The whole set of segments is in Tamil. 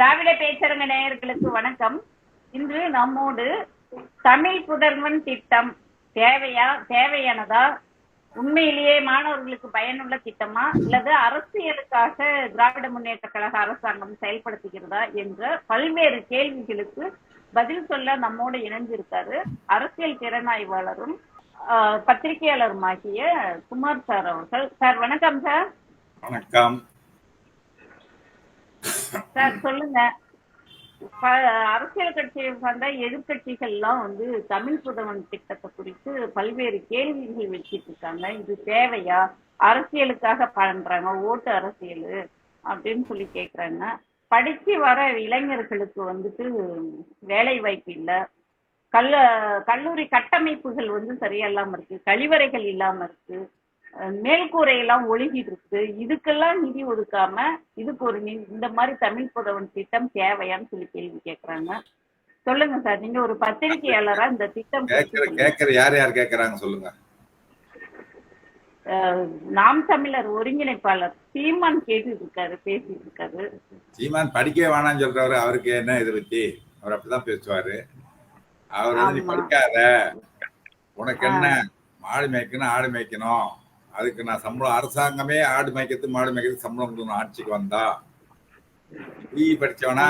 திராவிட பேச்சரங்க நேயர்களுக்கு வணக்கம். இன்று நம்மோடு தமிழ் புதர்வன் திட்டம் தேவையா தேவையானதா? உண்மையிலேயே மாணவர்களுக்கு பயனுள்ள திட்டமா? அல்லது அரசியலுக்காக திராவிட முன்னேற்ற கழக அரசாங்கம் செயல்படுத்துகிறதா என்ற பல்வேறு கேள்விகளுக்கு பதில் சொல்ல நம்மோடு இணைஞ்சிருக்காரு அரசியல் திறனாய்வாளரும் ஆஹ், பத்திரிகையாளருமாகிய குமார் சார் அவர்கள். சார் வணக்கம் சார். வணக்கம். சார் சொல்லுங்க. அரசியல் கட்சியை சார்ந்த எதிர்கட்சிகள்லாம் வந்து தமிழ் புதவன் திட்டத்தை குறித்து பல்வேறு கேள்விகள் வச்சிட்டு இருக்காங்க இது தேவையா? அரசியலுக்காக பண்றாங்க ஓட்டு அரசியல் அப்படின்னு சொல்லி கேக்குறாங்க. படிச்சு வர இளைஞர்களுக்கு வந்துட்டு வேலை வாய்ப்பு இல்ல. கல்ல கல்லூரி கட்டமைப்புகள் வந்து சரியா இல்லாம இருக்கு. கழிவறைகள் இல்லாம இருக்கு. அஹ் மேல்கூரை எல்லாம் ஒழுகிட்டு இருக்குது. இதுக்கெல்லாம் நிதி ஒதுக்காம இதுக்கு ஒரு இந்த மாதிரி தமிழ் புதவன் திட்டம் தேவையான்னு சொல்லி கேள்வி கேக்குறாங்க. சொல்லுங்க சார் நீங்க ஒரு பத்திரிகையாளரா இந்த திட்டம் கேக்குற யார் யார் கேக்குறாங்க சொல்லுங்க. நாம் தமிழர் ஒருங்கிணைப்பாளர் சீமான் கேட்டுட்டு இருக்காரு பேசிட்டு இருக்காரு சீமான் படிக்கவே வேணாம்னு சொல்றவரு அவருக்கு என்ன இதை பத்தி? அவர் அப்படிதான் பேசுவாரு. அவர் வந்து நீ. படிக்காத. உனக்கு என்ன? மாடு மேய்க்கணும் ஆடு மேய்க்கணும். அதுக்கு நான் சம்பளம் அரசாங்கமே ஆடு மேய்க்கிறது மாடு மேய்க்கிறது சம்பளம் கொடுக்கணும் ஆட்சிக்கு வந்தா. பிஇ படிச்சவனா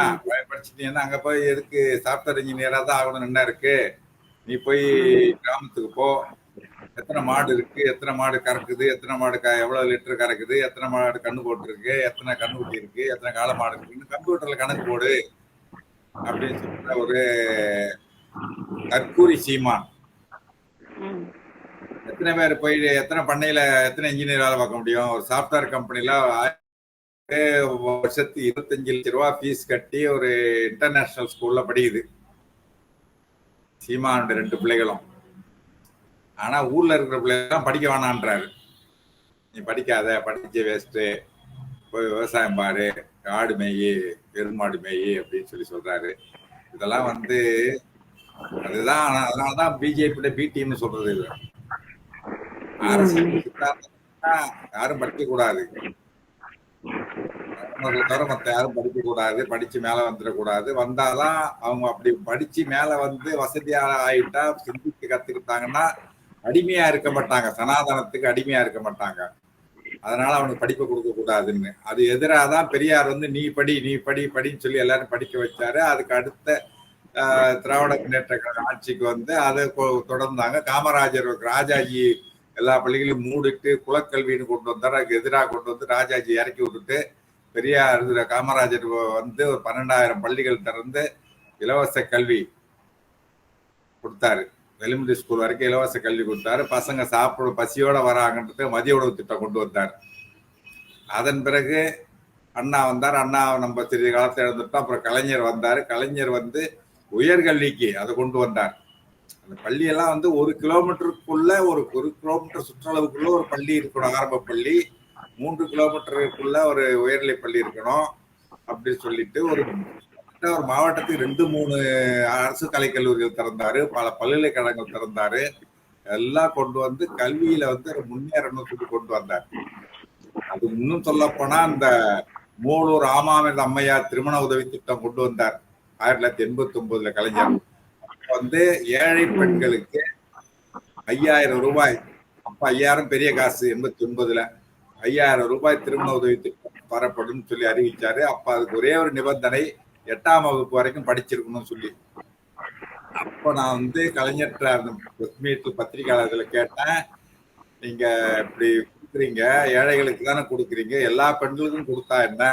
படிச்சிட்டீங்கன்னா அங்க போய் எதுக்கு சாஃப்ட்வேர் இன்ஜினியரா தான் ஆகணும் என்ன இருக்கு? நீ போய் கிராமத்துக்கு போ. எத்தனை மாடு இருக்கு எத்தனை மாடு கறக்குது எத்தனை மாடு க எவ்வளவு லிட்டர் கறக்குது எத்தனை மாடு கண்ணு போட்டிருக்கு எத்தனை கண்ணு குட்டி இருக்கு எத்தனை காளை மாடு இருக்குன்னு கம்ப்யூட்டர்ல கணக்கு போடு. அப்படின்னு சொல்ற ஒரு கற்கூரி சீமான். எத்தனை பேர் போய் எத்தனை பண்ணையில எத்தனை இன்ஜினியர் வேலை பார்க்க முடியும்? ஒரு சாஃப்ட்வேர் கம்பெனில வருஷத்துக்கு இருபத்தஞ்சு லட்ச ரூபா ஃபீஸ் கட்டி ஒரு இன்டர்நேஷனல் ஸ்கூல்ல படிக்குது. சீமானுடைய ரெண்டு பிள்ளைகளும். ஆனா ஊர்ல இருக்கிற பிள்ளைகள்லாம் படிக்க வேணான்றாரு. நீ படிக்காத படிச்ச வேஸ்ட்டு போய் விவசாயம் பாரு. ஆடு மேயி பெருமாடு மேயி அப்படின்னு சொல்லி சொல்றாரு. இதெல்லாம் வந்து அதுதான் அதனாலதான் பிஜேபியோட பி டீம்னு சொல்றது இல்லை யாரும் படிக்க கூடாது தவிர யாரும் படிக்க கூடாது படிச்சு மேல வந்துடக்கூடாது. வந்தாதான் அவங்க அப்படி படிச்சு மேல வந்து வசதியா ஆயிட்டா சிந்திக்க கத்துக்கிட்டாங்கன்னா அடிமையா இருக்க மாட்டாங்க. சனாதனத்துக்கு அடிமையா இருக்க மாட்டாங்க. அதனால அவனுக்கு படிப்பு கொடுக்க கூடாதுன்னு. அது எதிராக தான் பெரியார் வந்து நீ படி நீ படி படின்னு சொல்லி எல்லாரும் படிக்க வச்சாரு. அதுக்கு அடுத்த திராவிட முன்னேற்ற ஆட்சிக்கு வந்து அதை தொடர்ந்தாங்க. காமராஜர் ராஜாஜி எல்லா பள்ளிகளையும் மூடிட்டு குலக்கல்வின்னு கொண்டு வந்தார். அதுக்கு எதிராக கொண்டு வந்து ராஜாஜி இறக்கி விட்டுட்டு பெரியார் காமராஜர் வந்து ஒரு பன்னெண்டாயிரம் பள்ளிகள் திறந்து இலவச கல்வி கொடுத்தாரு. எலிமெண்ட்ரி ஸ்கூல் வரைக்கும் இலவச கல்வி கொடுத்தாரு. பசங்க சாப்பிட பசியோட வராங்கன்றது மதிய உணவு திட்டம் கொண்டு வந்தார். அதன் பிறகு அண்ணா வந்தார். அண்ணா நம்ம சிறிது காலத்தை இழந்துட்டோம். அப்புறம் கலைஞர் வந்தார். கலைஞர் வந்து உயர்கல்விக்கு அதை கொண்டு வந்தார். அந்த பள்ளியெல்லாம் வந்து ஒரு கிலோமீட்டருக்குள்ள ஒரு ஒரு கிலோமீட்டர் சுற்றளவுக்குள்ள ஒரு பள்ளி இருக்கணும். ஆரம்ப பள்ளி. மூன்று கிலோமீட்டருக்குள்ள ஒரு உயர்நிலை பள்ளி இருக்கணும் அப்படின்னு சொல்லிட்டு ஒரு ஒரு மாவட்டத்துக்கு ரெண்டு மூணு அரசு கலைக்கல்லூரிகள் திறந்தாரு. பல பல்கலைக்கழகங்கள் திறந்தாரு. எல்லாம் கொண்டு வந்து கல்வியில வந்து ஒரு முன்னேறணும் சொல்லி கொண்டு வந்தார். அது இன்னும் சொல்ல போனா அந்த மூலூர் ராமாமிர்த அம்மையார் திருமண உதவி திட்டம் கொண்டு வந்தார். ஆயிரத்தி தொள்ளாயிரத்தி எண்பத்தி ஒன்பதுல கலைஞர். வந்து ஏழை பெண்களுக்கு ஐயாயிரம் ரூபாய் அப்ப ஐயாயிரம் பெரிய காசு எண்பத்தி ஒன்பதுல ஐயாயிரம் ரூபாய் திருமண உதவி திட்டம் தரப்படும் சொல்லி அறிவிச்சாரு. அப்ப அதுக்கு ஒரே ஒரு நிபந்தனை எட்டாம் வகுப்பு வரைக்கும் படிச்சிருக்கணும்னு சொல்லி. அப்ப நான் வந்து கலைஞர்கிட்ட அந்த பத்திரிகையாளர்களை கேட்டேன். நீங்க இப்படி கொடுக்குறீங்க ஏழைகளுக்கு தானே கொடுக்குறீங்க எல்லா பெண்களுக்கும் கொடுத்தா என்ன?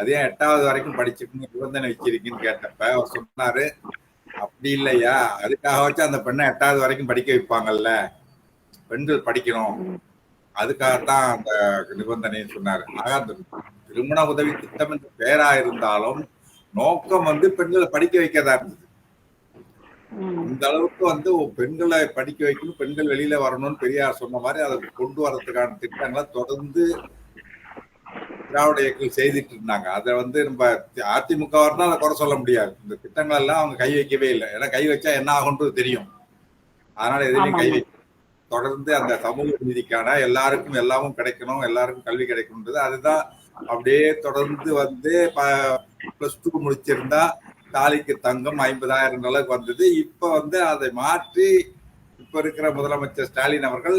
அதே எட்டாவது வரைக்கும் படிச்சிருக்கணும் நிபந்தனை வச்சிருக்கீங்கன்னு கேட்டப்ப அவர் சொன்னாரு அப்படி இல்லையா? அதுக்காக வச்சு அந்த பெண்ணை எட்டாவது வரைக்கும் படிக்க வைப்பாங்கல்ல. பெண்கள் படிக்கணும். அதுக்காகத்தான் அந்த நிபந்தனைன்னு சொன்னாரு. ஆக அந்த திருமண உதவி திட்டம் என்ற பெயரா இருந்தாலும் நோக்கம் வந்து பெண்களை படிக்க வைக்கதா இருந்தது. இந்த அளவுக்கு வந்து பெண்களை படிக்க வைக்கணும் பெண்கள் வெளியில வரணும்னு பெரியார் சொன்ன மாதிரி அதை கொண்டு வரதுக்கான திட்டங்களை தொடர்ந்து திராவிட இயக்கம் செய்துட்டு இருந்தாங்க. அதை வந்து நம்ம அதிமுக வரணும் அதை குறை சொல்ல முடியாது. இந்த திட்டங்கள் எல்லாம் அவங்க கை வைக்கவே இல்லை. ஏன்னா கை வச்சா என்ன ஆகுன்றது தெரியும். அதனால எதுலையும் கை. வைக்க தொடர்ந்து அந்த சமூக நீதிக்கான எல்லாருக்கும் எல்லாமும் கிடைக்கணும் எல்லாருக்கும் கல்வி கிடைக்கணுன்றது அதுதான். அப்படியே தொடர்ந்து வந்து பிளஸ் டூ முடிச்சிருந்தா தாலிக்கு தங்கம் ஐம்பதாயிரம் அளவுக்கு வந்தது. இப்ப வந்து அதை மாற்றி இப்ப இருக்கிற முதலமைச்சர் ஸ்டாலின் அவர்கள்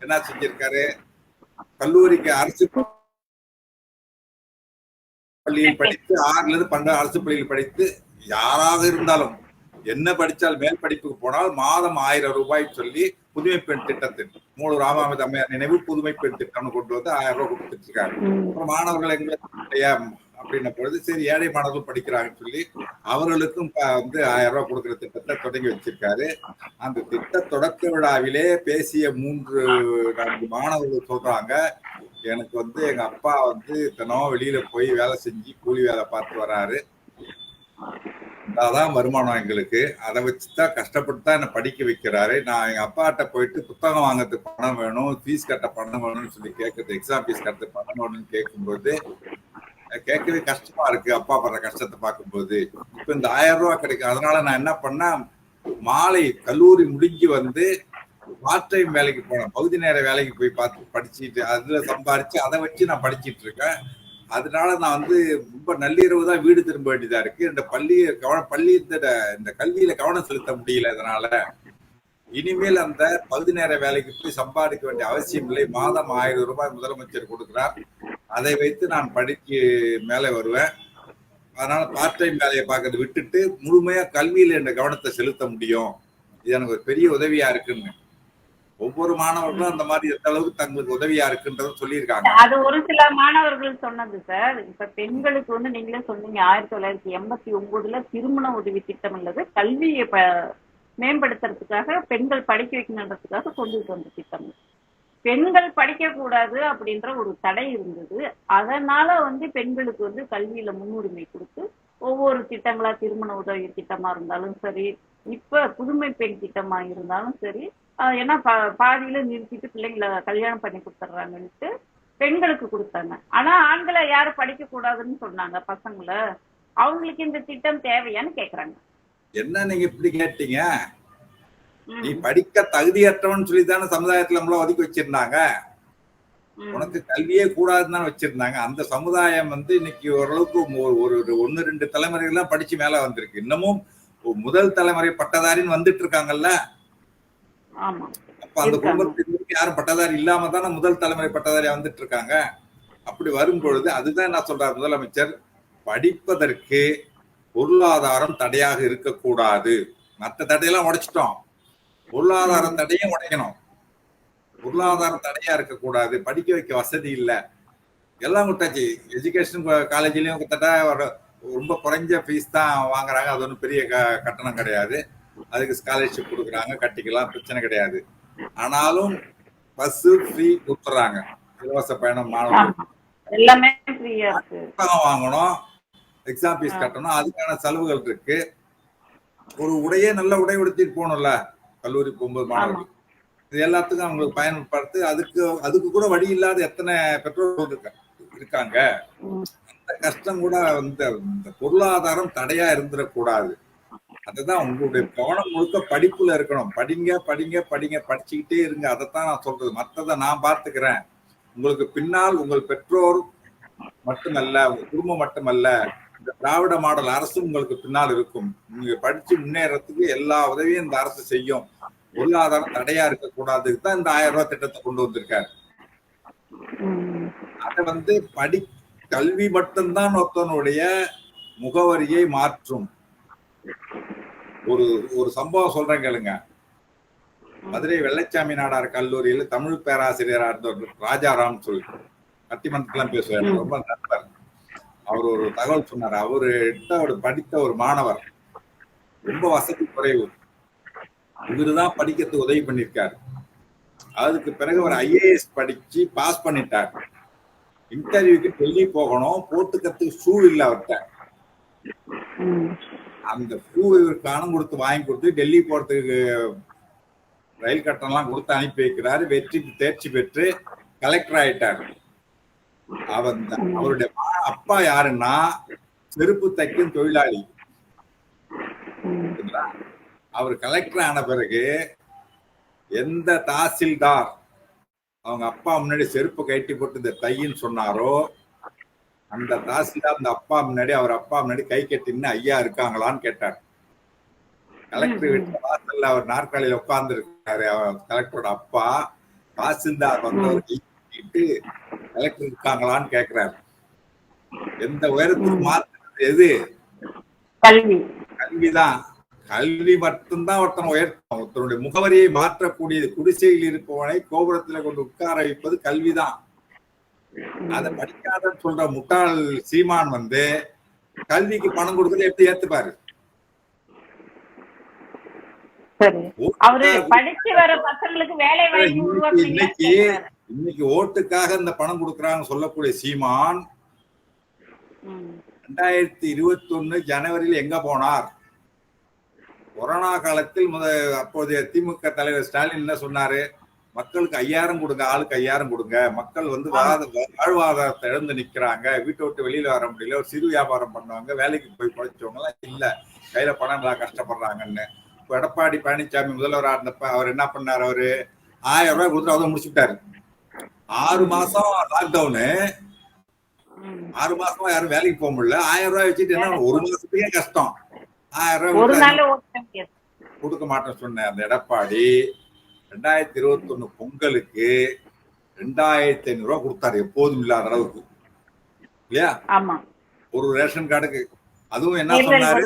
என்ன செஞ்சிருக்காரு? கல்லூரிக்கு அரசு பள்ளியில் படித்து ஆறுல இருந்து பன்னெண்டு அரசு பள்ளியில் படித்து யாராக இருந்தாலும் என்ன படிச்சால் மேல் படிப்புக்கு போனால் மாதம் ஆயிரம் ரூபாய் சொல்லி புதுமை பெண் திட்டத்தின் மூணு ராமாமித அம்மையார் நினைவு புதுமை பெண் திட்டம்னு கொண்டு வந்து ஆயிரம் ரூபாய் கொடுத்துட்டு அப்புறம் மாணவர்கள் எங்களுக்கு ஏன் அப்படின்ன பொழுது சரி ஏழை மாணவர்கள் படிக்கிறாங்கன்னு சொல்லி அவர்களுக்கும் வந்து ஆயிரம் ரூபாய் கொடுக்கிற திட்டத்தை தொடங்கி வச்சிருக்காரு. அந்த திட்ட தொடக்க விழாவிலே பேசிய மூன்று நான்கு மாணவர்கள் சொல்றாங்க. எனக்கு வந்து எங்க அப்பா வந்து தினமும் வெளியில போய் வேலை செஞ்சு கூலி வேலை பார்த்து வராரு. அதான் வருமானம் எங்களுக்கு. அதை வச்சுதான் கஷ்டப்பட்டு தான் என்னை படிக்க வைக்கிறாரு. நான் எங்க அப்பாட்ட போயிட்டு புத்தகம் வாங்குறதுக்கு பணம் வேணும் ஃபீஸ் கட்ட பணம் வேணும்னு சொல்லி கேட்கறது எக்ஸாம் ஃபீஸ் கட்ட பணம் வேணும்னு கேட்கும்போது கேட்கவே கஷ்டமா இருக்கு. அப்பா படுற கஷ்டத்தை பார்க்கும்போது. இப்ப இந்த ஆயிரம் ரூபாய் கிடைக்கும். அதனால நான் என்ன பண்ணேன்? மாலை கல்லூரி முடிஞ்சு வந்து பார்ட் டைம் வேலைக்கு போனேன். பகுதி நேர வேலைக்கு போய் பார்த்து படிச்சுட்டு அதுல சம்பாரிச்சு அதை வச்சு நான் படிச்சிட்டு இருக்கேன். அதனால நான் வந்து ரொம்ப நள்ளிரவு தான் வீடு திரும்ப வேண்டியதா இருக்கு. இந்த பள்ளி கவனம் பள்ளி இந்த இந்த கல்வியில கவனம் செலுத்த முடியல இதனால. இனிமேல் அந்த பகுதி நேர வேலைக்கு போய் சம்பாதிக்க வேண்டிய அவசியம் இல்லை. மாதம் ஆயிரம் ரூபாய் முதலமைச்சர் கொடுக்கிறார். அதை வைத்து நான் படிக்கு மேலே வருவேன். அதனால பார்ட் டைம் வேலையை பார்க்கறத விட்டுட்டு முழுமையா கல்வியில இந்த கவனத்தை செலுத்த முடியும். இது எனக்கு ஒரு பெரிய உதவியா இருக்குன்னு ஒவ்வொரு மாணவர்களும் அந்த மாதிரி எந்த அளவுக்கு தங்களுக்கு உதவியா இருக்குன்றத சொல்லியிருக்காங்க. அது ஒரு சில மாணவர்கள் சொன்னது சார். இப்ப பெண்களுக்கு வந்து நீங்களே சொன்னீங்க ஆயிரத்தி தொள்ளாயிரத்தி எண்பத்தி ஒன்பதுல திருமண உதவி திட்டம் உள்ளது கல்வியை மேம்படுத்துறதுக்காக பெண்கள் படிக்க வைக்கணுன்றதுக்காக கொண்டுட்டு வந்த திட்டம். பெண்கள் படிக்க கூடாது அப்படின்ற ஒரு தடை இருந்தது. அதனால வந்து பெண்களுக்கு வந்து கல்வியில முன்னுரிமை கொடுத்து ஒவ்வொரு திட்டங்களா திருமண உதவி திட்டமா இருந்தாலும் சரி இப்ப புதுமை பெண் திட்டமா இருந்தாலும் சரி ஏன்னா பா- பாதியில நிறுத்திட்டு பிள்ளைங்களை கல்யாணம் பண்ணி கொடுத்துட்றாங்கன்ட்டு பெண்களுக்கு கொடுத்தாங்க. ஆனா ஆண்களை யாரும் படிக்க கூடாதுன்னு சொன்னாங்க பசங்களை. அவங்களுக்கு இந்த திட்டம் தேவையான்னு கேக்குறாங்க. என்ன நீங்க இப்படி கேட்டீங்க? நீ படிக்க தகுதியற்றவன் சொல்லி தானே சமுதாயத்துல நம்மள ஒதுக்கி வச்சிருந்தாங்க. உனக்கு கல்வியே கூடாதுன்னு தானே வச்சிருந்தாங்க. அந்த சமுதாயம் வந்து இன்னைக்கு ஓரளவுக்கு ஒரு- ஒரு ஒன்னு ரெண்டு தலைமுறைகள்லாம் படிச்சு மேல வந்திருக்கு. இன்னமும் முதல் தலைமுறை பட்டதாரின்னு வந்துட்டு இருக்காங்கல்ல? அப்ப அந்த. குடும்பத்திற்கு யாரும் பட்டதாரி இல்லாம தானே முதல் தலைமுறை பட்டதாரி வந்துட்டு இருக்காங்க அப்படி வரும் பொழுது அதுதான் என்ன சொல்றார் முதலமைச்சர்? படிப்பதற்கு பொருளாதாரம் தடையாக இருக்கக்கூடாது. மற்ற தடையெல்லாம் உடைச்சிட்டோம். பொருளாதார தடையும் உடைக்கணும். பொருளாதார தடையா இருக்கக்கூடாது. படிக்க வைக்க வசதி இல்ல. எல்லாம் விட்டாச்சு எஜுகேஷன் காலேஜ்லயும் கிட்டத்தட்ட ரொம்ப குறைஞ்ச ஃபீஸ் தான் வாங்குறாங்க. அது ஒன்றும் பெரிய க- கட்டணம் கிடையாது. அதுக்கு ஸ்காலர்ஷிப் கொடுக்குறாங்க கட்டிக்கலாம் பிரச்சனை கிடையாது. ஆனாலும் பஸ் ஃப்ரீ கொடுத்துறாங்க. இலவச பயணம் மாணவர்கள் புத்தகம் வாங்கணும் எக்ஸாம் ஃபீஸ் கட்டணும் அதுக்கான செலவுகள் இருக்கு. ஒரு உடையே நல்ல உடை உடுத்திட்டு போகணும்ல கல்லூரி போகும்போது மாணவர்கள் இது எல்லாத்துக்கும் அவங்களுக்கு பயன்படுத்து அதுக்கு அதுக்கு கூட வழி இல்லாத எத்தனை பெற்றோர்கள் இருக்க இருக்காங்க. ம், அந்த கஷ்டம் கூட இந்த இந்த பொருளாதாரம் தடையா இருந்துடக்கூடாது. அதுதான் உங்களுடைய கவனம் முழுக்க படிப்புல இருக்கணும். படிங்க படிங்க படிங்க படிச்சுக்கிட்டே இருங்க. அதைத்தான் நான் சொல்றது. மற்றதை நான் பார்த்துக்கிறேன். உங்களுக்கு பின்னால் உங்கள் பெற்றோர் மட்டுமல்ல உங்க குடும்பம் மட்டுமல்ல இந்த திராவிட மாடல் அரசும் உங்களுக்கு பின்னால் இருக்கும். நீங்க படிச்சு முன்னேறதுக்கு எல்லா உதவியும் இந்த அரசு செய்யும். பொருளாதாரம் தடையா இருக்கக்கூடாதுக்கு தான் இந்த ஆயிரம் ரூபாய் திட்டத்தை கொண்டு வந்திருக்காரு. அதை வந்து படி கல்வி மட்டும்தான் ஒருத்தனுடைய முகவரியை மாற்றும். ஒரு ஒரு சம்பவம் சொல்றேன் கேளுங்க. மதுரை வெள்ளைச்சாமி நாடார் கல்லூரியில தமிழ் பேராசிரியரா இருந்த ஒரு ராஜாராம் சொல்லி பட்டிமன்றத்துலாம் பேசுவார். எனக்கு ரொம்ப நண்பர். அவர் ஒரு தகவல் சொன்னார். அவர்கிட்ட அவர் படித்த ஒரு மாணவர். ரொம்ப வசதி குறைவு. இவருதான் படிக்கிறதுக்கு உதவி பண்ணிருக்காரு அதுக்கு பிறகு ஒரு ஐஏஎஸ் படிச்சு பாஸ் பண்ணிட்டார். இன்டர்வியூக்கு டெல்லி போகணும். போட்டுக்கிறதுக்கு ஷூ இல்ல அவர்கிட்ட. அந்த ஷூ பணம் கொடுத்து வாங்கி கொடுத்து டெல்லி போறதுக்கு ரயில் கட்டணம்லாம் கொடுத்து அனுப்பி வைக்கிறாரு. வெற்றி தேர்ச்சி பெற்று கலெக்டர் ஆயிட்டார். அவன் அவருடைய அப்பா யாருன்னா செருப்பு தைக்கும் தொழிலாளி. அவர் கலெக்டர் ஆன பிறகு எந்த தாசில்தார் அவங்க அப்பா முன்னாடி செருப்பு கட்டி போட்டு இந்த தையின்னு சொன்னாரோ அந்த தாசில்தார் அந்த அப்பா முன்னாடி அவர் அப்பா முன்னாடி கை கட்டின்னு ஐயா இருக்காங்களான்னு கேட்டார். கலெக்டர் வீட்டு வாசல்ல அவர் நாற்காலியில உட்கார்ந்து இருக்காரு கலெக்டரோட அப்பா. தாசில்தார் வந்தவர் கை கட்டிட்டு கலெக்டர் இருக்காங்களான்னு கேக்குறாரு. எந்த உயரத்துக்கு மாத்துறது எது? கல்வி. கல்விதான். கல்வி மட்டும்தான் ஒருத்தன் உயர்த்தும் ஒருத்தனுடைய முகவரியை மாற்றக்கூடியது குடிசையில் இருப்பவனை கோபுரத்துல கொண்டு உட்கார வைப்பது கல்விதான். அதை படிக்காதன்னு சொல்ற முட்டாள் சீமான் வந்து கல்விக்கு பணம் கொடுக்கறது எப்படி ஏத்துப்பாரு? இன்னைக்கு இன்னைக்கு ஓட்டுக்காக இந்த பணம் கொடுக்கறாங்க சொல்லக்கூடிய சீமான் ரெண்டாயிரத்தி இருபத்தி ஒண்ணு ஜனவரியில் எங்க போனார்? கொரோனா காலத்தில் முத அப்போதைய திமுக தலைவர் ஸ்டாலின் என்ன சொன்னாரு? மக்களுக்கு ஐயாயிரம் கொடுங்க ஆளுக்கு ஐயாயிரம் கொடுங்க. மக்கள் வந்து வாத- வாழ்வாதாரத்தை இழந்து நிக்கிறாங்க. வீட்டை விட்டு வெளியில வர முடியல. ஒரு சிறு வியாபாரம் பண்ணுவாங்க. வேலைக்கு போய் படிச்சவங்க எல்லாம் இல்ல. கையில பணம் எல்லாம் கஷ்டப்படுறாங்கன்னு. இப்ப எடப்பாடி பழனிசாமி முதல்வரா இருந்தப்ப அவர் என்ன பண்ணாரு அவரு? ஆயிரம் ரூபாய் கொடுத்து அதை முடிச்சுட்டாரு ஆறு மாசம் லாக்டவுனு ஆறு மாசமா யாரும் வேலைக்கு போக முடியல. ஆயிரம் ரூபாய் வச்சுட்டு என்ன ஒரு மாசத்துக்கே கஷ்டம். ஆயிரம் ரூபாய் கொடுக்க மாட்டேன்னு சொன்ன அந்த எடப்பாடி. ரெண்டாயிரத்தி இருபத்தி ஒண்ணு பொங்கலுக்கு ரெண்டாயிரத்தி ஐநூறு ரூபாய் கொடுத்தாரு. எப்போதும் இல்லாத அளவுக்கு. இல்லையா? ஒரு ரேஷன் கார்டுக்கு. அதுவும் என்ன சொன்னாரு.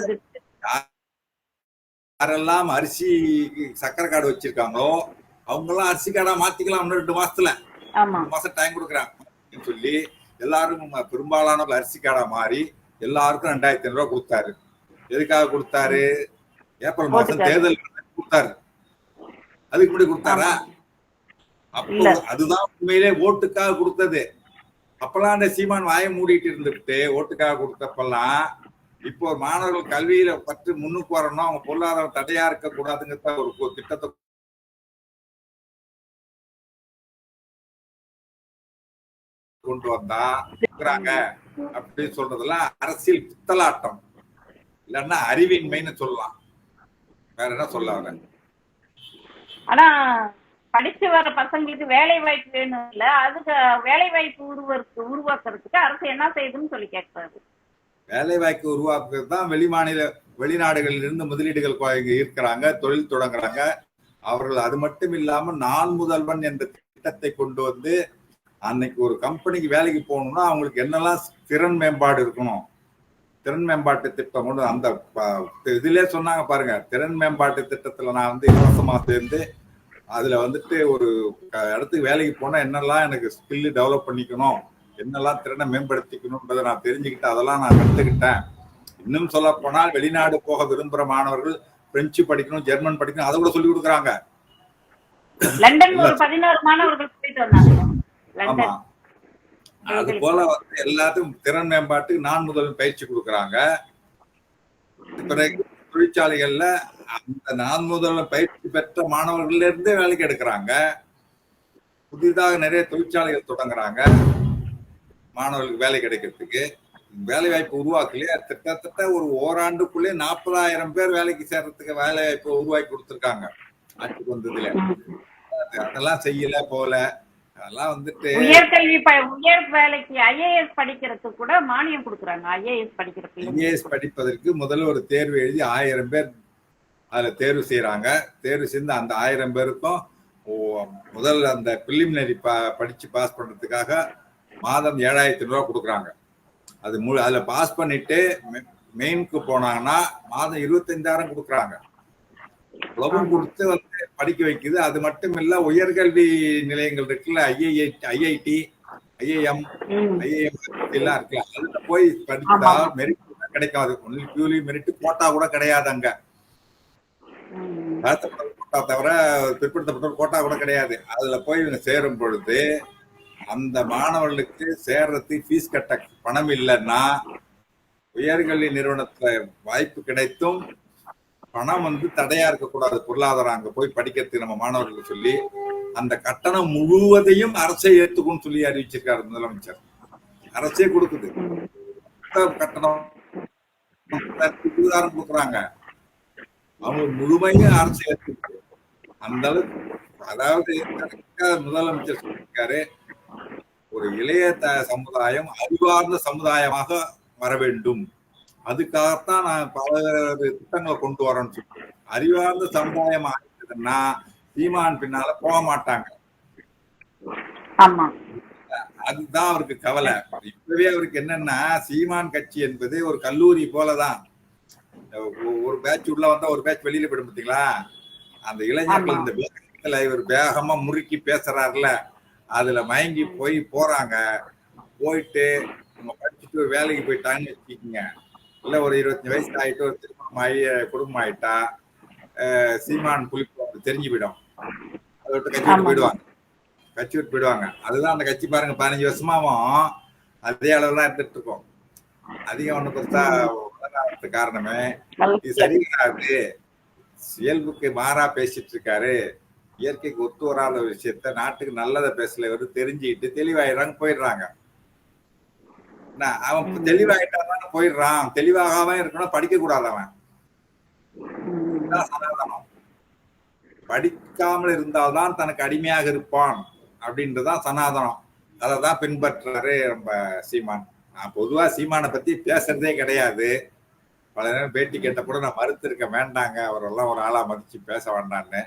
யாரெல்லாம் அரிசி சக்கரை கார்டு வச்சிருக்காங்களோ அவங்க எல்லாம் அரிசி கார்டா மாத்திக்கலாம் ரெண்டு மாசத்துல. மாசம் டைம் கொடுக்குறாங்க சொல்லி எல்லாரும் பெரும்பாலானவர்கள் அரிசி கார்டா மாறி எல்லாருக்கும் ரெண்டாயிரத்தி ஐநூறு ரூபாய் கொடுத்தாரு. எதுக்காக கொடுத்தாரு? ஏப்ரல் மாசம். தேர்தல் கொடுத்தாரு. அதுக்கு முன்னாடி கொடுத்தாரா? அப்போ. அதுதான் உண்மையிலே ஓட்டுக்காக கொடுத்தது. அப்பெல்லாம் அந்த சீமான் வாயை மூடிட்டு இருந்துட்டு ஓட்டுக்காக கொடுத்தப்பெல்லாம் இப்போ மாணவர்கள் கல்வியில பற்று முன்னுக்கு வரணும். அவங்க பொருளாதாரம் தடையா இருக்க கூடாதுங்கிற ஒரு திட்டத்தை கொண்டு வந்தா இருக்கிறாங்க அப்படின்னு சொல்றதெல்லாம் அரசியல் பித்தலாட்டம். இல்லைன்னா அறிவின்மைன்னு சொல்லலாம். வேற என்ன சொல்ல வரேன்? ஆனா படிச்சு வர பசங்களுக்கு வேலை வாய்ப்பு வேணும் இல்ல அதுக்கு வேலை வாய்ப்பு உருவாக்கு உருவாக்குறதுக்கு அரசு என்ன செய்யுதுன்னு சொல்லி கேட்கறாரு வேலை வாய்ப்பு உருவாக்குறது தான் வெளிமாநில வெளிநாடுகளில் இருந்து முதலீடுகள் இருக்கிறாங்க தொழில் தொடங்குறாங்க. அவர்கள் அது மட்டும் இல்லாம நான் முதல்வன் என்ற திட்டத்தை கொண்டு வந்து அன்னைக்கு ஒரு கம்பெனிக்கு வேலைக்கு போகணும்னா அவங்களுக்கு என்னெல்லாம் திறன் மேம்பாடு இருக்கணும்? திறன் மேம்பாட்டு திட்டம் கொண்டு அந்த இதுல சொன்னாங்க பாருங்க திறன் மேம்பாட்டு திட்டத்துல நான் வந்து இலவசமா சேர்ந்து அதுல வந்துட்டு ஒரு இடத்துக்கு வேலைக்கு போனா என்னெல்லாம் எனக்கு ஸ்கில் டெவலப் பண்ணிக்கணும் என்னெல்லாம் திறனை மேம்படுத்திக்கணும்ன்றதை நான் தெரிஞ்சுக்கிட்டு அதெல்லாம் நான் கத்துக்கிட்டேன். இன்னும் சொல்ல போனால் வெளிநாடு போக விரும்புற மாணவர்கள் பிரெஞ்சு படிக்கணும் ஜெர்மன் படிக்கணும் அதை கூட சொல்லி கொடுக்குறாங்க. ஆமா. அது போல வந்து எல்லாத்துக்கும் திறன் மேம்பாட்டுக்கு நான் முதல் பயிற்சி கொடுக்குறாங்க. பிறகு தொழிற்சாலைகள்ல அந்த நான் முதல்ல பயிற்சி பெற்ற மாணவர்கள்ல இருந்தே வேலைக்கு எடுக்கிறாங்க. புதிதாக நிறைய தொழிற்சாலைகள் தொடங்குறாங்க. மாணவர்களுக்கு வேலை கிடைக்கிறதுக்கு. வேலை வாய்ப்பு உருவாக்கலையே. கிட்டத்தட்ட ஒரு ஓராண்டுக்குள்ளே நாற்பதாயிரம் பேர் வேலைக்கு சேர்றதுக்கு வேலை வாய்ப்பு உருவாக்கி கொடுத்துருக்காங்க. ஆட்சிக்கு வந்ததுல. அதெல்லாம் செய்யல போல அதெல்லாம் வந்துட்டு உயர்கல்வி ப- உயர் வேலைக்கு ஐஏஎஸ் படிக்கிறதுக்கு கூட மானியம் கொடுக்குறாங்க. ஐஏஎஸ் படிக்கிற பிள்ளைங்க ஐஏஎஸ் படிப்பதற்கு முதல்ல ஒரு தேர்வு எழுதி ஆயிரம் பேர் அதுல தேர்வு செய்யறாங்க தேர்வு செய்து அந்த ஆயிரம் பேருக்கும் முதல் அந்த பிலிமினரி படிச்சு பாஸ் பண்றதுக்காக மாதம் ஏழாயிரத்தி ரூபாய் கொடுக்குறாங்க. அது முழு அதுல பாஸ் பண்ணிட்டு மெயினுக்கு போனாங்கன்னா மாதம் இருபத்தஞ்சாயிரம் கொடுக்குறாங்க. இவ்வளவும் கொடுத்து வந்து படிக்க வைக்குது. அது மட்டும் இல்ல உயர்கல்வி நிலையங்கள் இருக்குல்ல ஐஐஐ ஐஐடி ஐஐஎம் ம். ஐஏஎம் எல்லாம் இருக்குல்ல. அதுல போய் படிச்சா. மெரிட் கூட கிடைக்காது. ஒன்லி பியூலி மெரிட் கோட்டா கூட கிடையாது அங்க கோட்டா தவிர பிற்படுத்தப்பட்ட கோட்டா கூட கிடையாது. அதுல போய் இவங்க சேரும் பொழுது அந்த மாணவர்களுக்கு சேர்றதுக்கு ஃபீஸ் கட்ட பணம் இல்லைன்னா உயர்கல்வி நிறுவனத்துல வாய்ப்பு கிடைத்தும் பணம் வந்து தடையா இருக்கக்கூடாது. பொருளாதாரம் அங்க போய் படிக்கிறதுக்கு நம்ம மாணவர்களுக்கு சொல்லி அந்த கட்டணம் முழுவதையும் அரசே ஏத்துக்கும்னு சொல்லி அறிவிச்சிருக்காரு முதலமைச்சர். அரசே கொடுக்குது. கட்டணம் இருபதாயிரம் கொடுக்குறாங்க. அவங்க முழுமையும் அரசு ஏற்றுக்கு அந்த அளவுக்கு அதாவது முதலமைச்சர் சொல்லியிருக்காரு. ஒரு இளைய த- சமுதாயம் அறிவார்ந்த சமுதாயமாக வர வேண்டும். அதுக்காகத்தான் நான் பல திட்டங்களை கொண்டு வரேன்னு சொல்றேன். அறிவார்ந்த சமுதாயம் ஆகிட்டதுன்னா சீமான் பின்னால போக மாட்டாங்க. அதுதான் அவருக்கு கவலை. இப்பவே அவருக்கு என்னன்னா சீமான் கட்சி என்பது ஒரு கல்லூரி போலதான். ஒரு பேட்ச் உள்ள வந்தா ஒரு பேட்ச் வெளியில போயிடும் பாத்தீங்களா? அந்த இளைஞர்கள். இந்த வேகத்துல இவர் வேகமா முறுக்கி பேசுறாருல. அதுல மயங்கி போய் போறாங்க. போயிட்டு அவங்க படிச்சுட்டு வேலைக்கு போயிட்டாங்கன்னு வச்சுக்கோங்க. இல்ல ஒரு இருபத்தஞ்சு வயசு ஆயிட்டு ஒரு திருமணம் ஆகி குடும்பம் ஆயிட்டா அஹ் சீமான் அவருக்கு தெரிஞ்சு போயிடும். அதை விட்டு கட்சி விட்டு. போயிடுவாங்க. கட்சி விட்டு போயிடுவாங்க. அதுதான் அந்த கட்சி பாருங்க பதினஞ்சு வருஷமாவும் அதே அளவு தான் இருந்துட்டு இருக்கோம். அதிகம் ஒண்ணு பெருசா வளராததுக்கு காரணமே இது சரி கிடையாது இயல்புக்கு மாறா பேசிட்டு இருக்காரு. இயற்கைக்கு ஒத்து வராத விஷயத்த நாட்டுக்கு நல்லதை பேசல இவரு தெரிஞ்சுக்கிட்டு தெளிவாயிடுறாங்க போயிடுறாங்க. அவன். தெளிவாயிட்டான் போயிடுறான். தெளிவாகாம இருக்கணும் படிக்க கூடாது அவன் சனாதனம் படிக்காமல் இருந்தால்தான் தனக்கு அடிமையாக இருப்பான் அப்படின்றதுதான் சனாதனம். அதை தான் பின்பற்றுறாரு நம்ம சீமான். நான் பொதுவா சீமானை பத்தி பேசுறதே கிடையாது. பல நேரம் பேட்டி கேட்ட கூட நான் மறுத்திருக்க வேண்டாங்க. அவரெல்லாம் ஒரு ஆளா மதிச்சு பேச வேண்டான்னு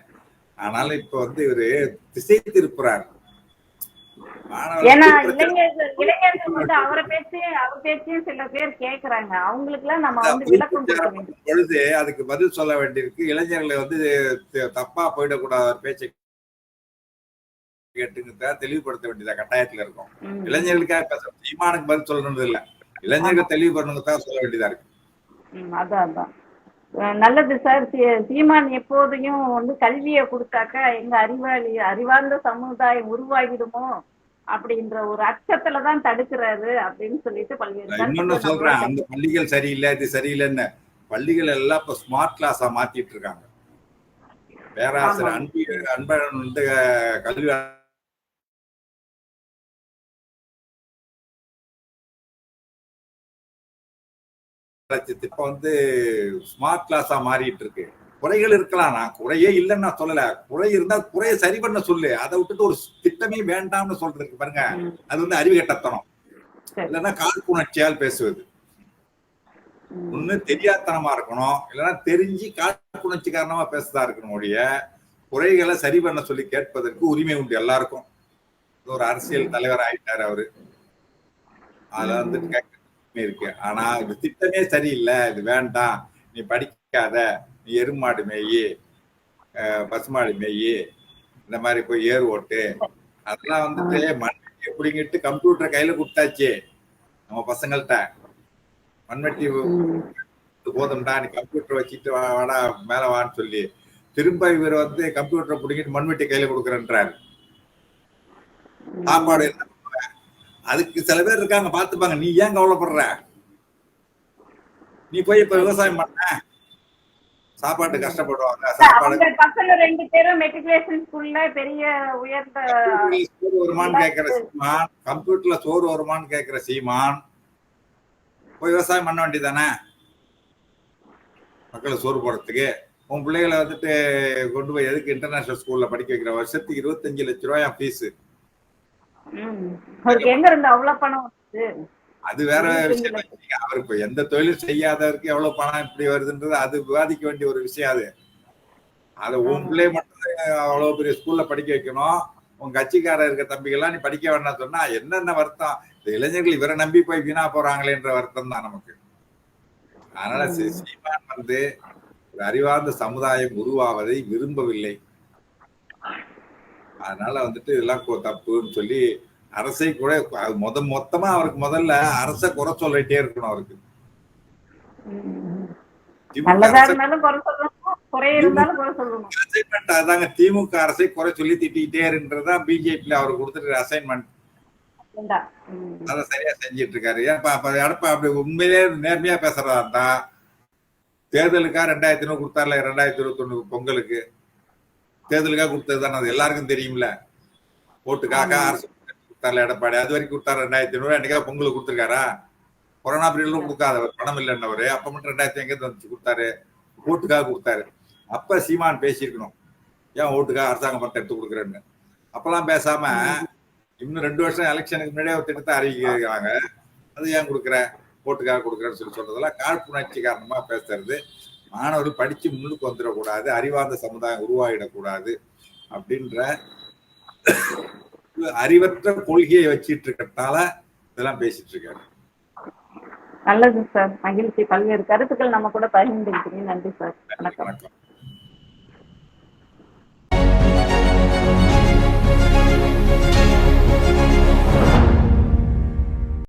ஆனாலும் இப்ப வந்து இவரு திசை திருப்புறாரு. ஏன்னா திருப்புறதுக்கு இளைஞர்கள் இளைஞர்கள் வந்து அவரை பேச்சையும் அவர் பேச்சையும் சில பேர் கேக்குறாங்க. அவங்களுக்கு எல்லாம் நம்ம வந்து விளக்கம் கொடுக்க வேண்டும். பொழுது அதுக்கு பதில் சொல்ல வேண்டியிருக்கு. இளைஞர்களை வந்து தப்பா போயிடக்கூடாத. ஒரு பேச்சை கேட்டுங்க தெளிவுபடுத்த வேண்டியதா கட்டாயத்துல இருக்கும். இளைஞர்களுக்காக பேச சீமானுக்கு பதில் சொல்லணும்னு இல்ல. இளைஞர்கள் தெளிவு பண்ணணுங்க தான் சொல்ல வேண்டியதா இருக்கு. அதான் அதான். நல்லது சார். சீமான் எப்போதையும் வந்து கல்வியை கொடுத்தாக்கா எங்க அறிவாளி அறிவார்ந்த சமுதாயம் உருவாகிடுமோ அப்படின்ற ஒரு அச்சத்துல தான் தடுக்கிறாரு அப்படின்னு சொல்லிட்டு பல்வேறு சொல்றேன். அந்த பள்ளிகள் சரியில்லை இது சரியில்லைன்னு பள்ளிகள் எல்லாம் இப்ப ஸ்மார்ட் கிளாஸா மாத்திட்டு இருக்காங்க. பேராசிரியர். அன்பு அன்பழகன் வந்து கல்வி வளர்ச்சி திட்டம் வந்து ஸ்மார்ட் கிளாஸா மாறிட்டு இருக்கு. குறைகள் இருக்கலாம். நான் குறையே இல்லைன்னு நான் சொல்லல. குறை இருந்தா குறையை சரி பண்ண சொல்லு. அதை விட்டுட்டு ஒரு திட்டமே வேண்டாம்னு சொல்றதுக்கு பாருங்க. அது வந்து அறிவுகட்டத்தனம் சரி. இல்லைன்னா காழ்ப்புணர்ச்சியால் பேசுவது. ஒண்ணு தெரியாதனமா இருக்கணும். இல்லைன்னா தெரிஞ்சு காழ்ப்புணர்ச்சி காரணமா பேசுறதா இருக்கணும் ஒழிய குறைகளை சரி பண்ண சொல்லி கேட்பதற்கு உரிமை உண்டு எல்லாருக்கும். ஒரு அரசியல் தலைவர் ஆயிட்டாரு அவரு. அதுல வந்து இருக்கு. ஆனா இது திட்டமே சரியில்லை. இது வேண்டாம். நீ படிக்காத. நீ எருமாடு மேயி பசுமாடு மேயி இந்த மாதிரி போய் ஏர் ஓட்டு. அதெல்லாம் வந்துட்டு மண்வெட்டியை பிடிங்கிட்டு கம்ப்யூட்டர் கையில கொடுத்தாச்சு. நம்ம பசங்கள்ட்ட. மண்வெட்டி போதும்டா. நீ கம்ப்யூட்டர் வச்சுட்டு வாடா மேல வான்னு சொல்லி. திரும்ப இவர் வந்து கம்ப்யூட்டரை பிடிங்கிட்டு மண்வெட்டி கையில கொடுக்குறேன்றாரு. சாப்பாடு? அதுக்கு சில பேர் இருக்காங்க பாத்துப்பாங்க நீ ஏன் கவலைப்படுற? நீ போய் இப்ப விவசாயம் பண்ண. சாப்பாட்டு கஷ்டப்படுவாங்க. சாப்பாடு அவங்க பசங்க ரெண்டு பேரும் மெட்ரிகுலேஷன் ஸ்கூல்ல பெரிய உயர்ந்த சோறு வருமான்னு கேக்குற சீமான். கம்ப்யூட்டர்ல சோறு வருமான்னு கேக்குற சீமான். போய் விவசாயம் பண்ண வேண்டியதானே மக்களை சோறு போடுறதுக்கு. உன் பிள்ளைகளை வந்துட்டு கொண்டு போய் எதுக்கு இன்டர்நேஷனல் ஸ்கூல்ல படிக்க வைக்கிற? வருஷத்துக்கு இருபத்தஞ்சு லட்ச ரூபாய் ஃபீஸ் எங்க இருந்து அவ்வளவு பணம் அது வேற விஷயம். இல்லைங்க. அவர் இப்ப எந்த தொழிலும் செய்யாதவருக்கு எவ்வளவு பணம் இப்படி வருதுன்றது அது விவாதிக்க வேண்டிய ஒரு விஷயம் அது. அதை உன் ஆமா. பிள்ளைய மட்டும் அவ்வளவு பெரிய ஸ்கூல்ல படிக்க வைக்கணும். உன் கட்சிக்காரர் இருக்க தம்பிகள்லாம் நீ படிக்க வேண்டாம் சொன்னா என்னென்ன வருத்தம்? இந்த இளைஞர்கள் இவரை நம்பி போய் வீணா போறாங்களேன்ற வருத்தம் தான் நமக்கு. அதனால சீமான் வந்து ஒரு அறிவார்ந்த சமுதாயம் உருவாவதை விரும்பவில்லை. அதனால வந்துட்டு இதெல்லாம் தப்புன்னு சொல்லி அரசை கூட முத மொத்தமா அவருக்கு முதல்ல அரசை குறை சொல்லிட்டே இருக்கணும் அவருக்கு. அசைன்மெண்ட் அதாங்க. திமுக அரசை குறை சொல்லி திட்டிக்கிட்டே இருன்றதுதான் பிஜேபியில அவர் கொடுத்துருக்க அசைன்மெண்ட். அதை சரியா செஞ்சிட்டு இருக்காரு அப்ப எடப்பா அப்படி உண்மையிலே நேர்மையா பேசுறதா இருந்தா தேர்தலுக்கா ரெண்டாயிரத்தி ஐநூறு கொடுத்தாருல ரெண்டாயிரத்தி இருபத்தி ஒண்ணு பொங்கலுக்கு. தேர்தலுக்காக கொடுத்தது தானே அது எல்லாருக்கும் தெரியும்ல. ஓட்டுக்காக. அரசு கொடுத்தாருல எடப்பாடி. அது வரைக்கும் கொடுத்தாரு ரெண்டாயிரத்தி ஐநூறு. என்னைக்காவது பொங்கலுக்கு கொடுத்துருக்காரா? கொரோனா பீரியட்ல கொடுக்காதவர் பணம் இல்லைன்னவர் அப்ப மட்டும் ரெண்டாயிரத்தி எங்க வந்துச்சு? கொடுத்தாரு. ஓட்டுக்காக கொடுத்தாரு. அப்ப சீமான் பேசியிருக்கணும். ஏன் ஓட்டுக்காக அரசாங்கம் பணத்தை எடுத்து கொடுக்குறேன்னு. அப்பெல்லாம் பேசாம இன்னும் ரெண்டு வருஷம் எலெக்ஷனுக்கு முன்னாடியே ஒரு திட்டத்தை அறிவிக்கிறாங்க. அது ஏன் கொடுக்குற? ஓட்டுக்காக கொடுக்குறேன்னு சொல்லி சொல்றதெல்லாம் காழ்ப்புணர்ச்சி காரணமா பேசுறது. மாணவர்கள் படிச்சு முன்னுக்கு வந்துடக்கூடாது அறிவார்ந்த சமுதாயம் உருவாகிடக்கூடாது அப்படின்ற அறிவற்ற கொள்கையை வச்சிட்டு இருக்கறதுனால இதெல்லாம் பேசிட்டு இருக்காரு நல்லது சார். மகிழ்ச்சி. பல்வேறு கருத்துக்கள் நம்ம கூட பகிர்ந்துக்கிட்டீங்க நன்றி சார். வணக்கம்.